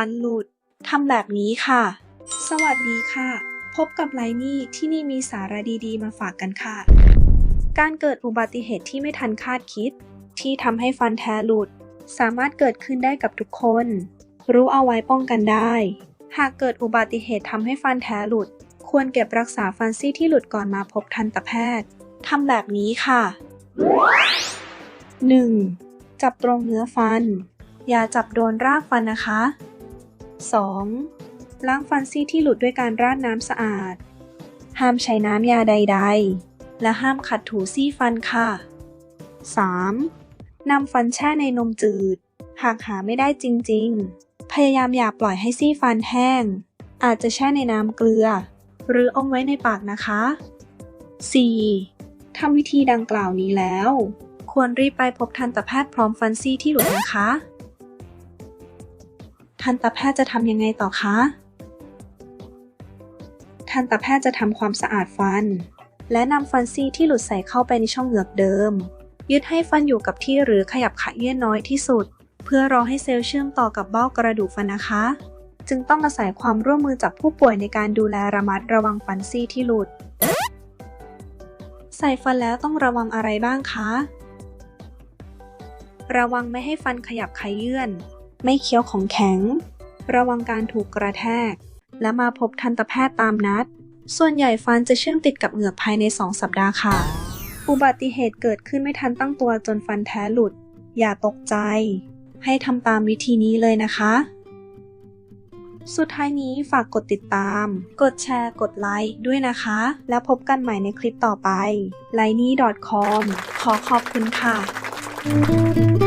ฟันหลุดทำแบบนี้ค่ะ สวัสดีค่ะ พบกับไลนี่ที่นี่มีสาระดีๆ มาฝากกันค่ะ การเกิดอุบัติเหตุที่ไม่ทันคาดคิด ที่ทำให้ฟันแท้หลุด สามารถเกิดขึ้นได้กับทุกคน รู้เอาไว้ป้องกันได้ หากเกิดอุบัติเหตุทำให้ฟันแท้หลุด ควรเก็บรักษาฟันซี่ที่หลุดก่อนมาพบทันตแพทย์ทำแบบนี้ค่ะ 1. จับตรงเนื้อฟัน อย่าจับโดนรากฟันนะคะ 2. ล้างฟันซี่ที่หลุดด้วยการราดน้ำสะอาด ห้ามใช้น้ำยาใด ๆ และห้ามขัดถูซี่ฟันค่ะ 3. นำฟันแช่ในนมจืด หากหาไม่ได้จริง ๆ พยายามอย่าปล่อยให้ซี่ฟันแห้ง อาจจะแช่ในน้ำเกลือ หรืออมไว้ในปากนะคะ 4. ทำวิธีดังกล่าวนี้แล้ว ควรรีบไปพบทันตแพทย์พร้อมฟันซี่ที่หลุดนะคะ ทันตแพทย์จะทำยังไงต่อคะ ทันตแพทย์จะทำความสะอาดฟัน และนำฟันซี่ที่หลุดใส่เข้าไปในช่องเหงือกเดิม ยึดให้ฟันอยู่กับที่หรือขยับขยื่นน้อยที่สุด เพื่อรอให้เซลล์เชื่อมต่อกับเบ้ากระดูกฟันนะคะ จึงต้องอาศัยความร่วมมือจากผู้ป่วยในการดูแลระมัดระวังฟันซี่ที่หลุด ใส่ฟันแล้วต้องระวังอะไรบ้างคะ ระวังไม่ให้ฟันขยับขยื่น ไม่เคี้ยวของแข็ง ระวังการถูกกระแทก และมาพบทันตแพทย์ตามนัด ส่วนใหญ่ฟันจะเชื่อมติดกับเหงือกภายใน 2 สัปดาห์ค่ะ อุบัติเหตุเกิดขึ้นไม่ทันตั้งตัวจนฟันแท้หลุด อย่าตกใจ ให้ทำตามวิธีนี้เลยนะคะ สุดท้ายนี้ฝากกดติดตาม กดแชร์ กดไลค์ด้วยนะคะ แล้วพบกันใหม่ในคลิปต่อไป l i n e c o m ขอขอบคุณค่ะ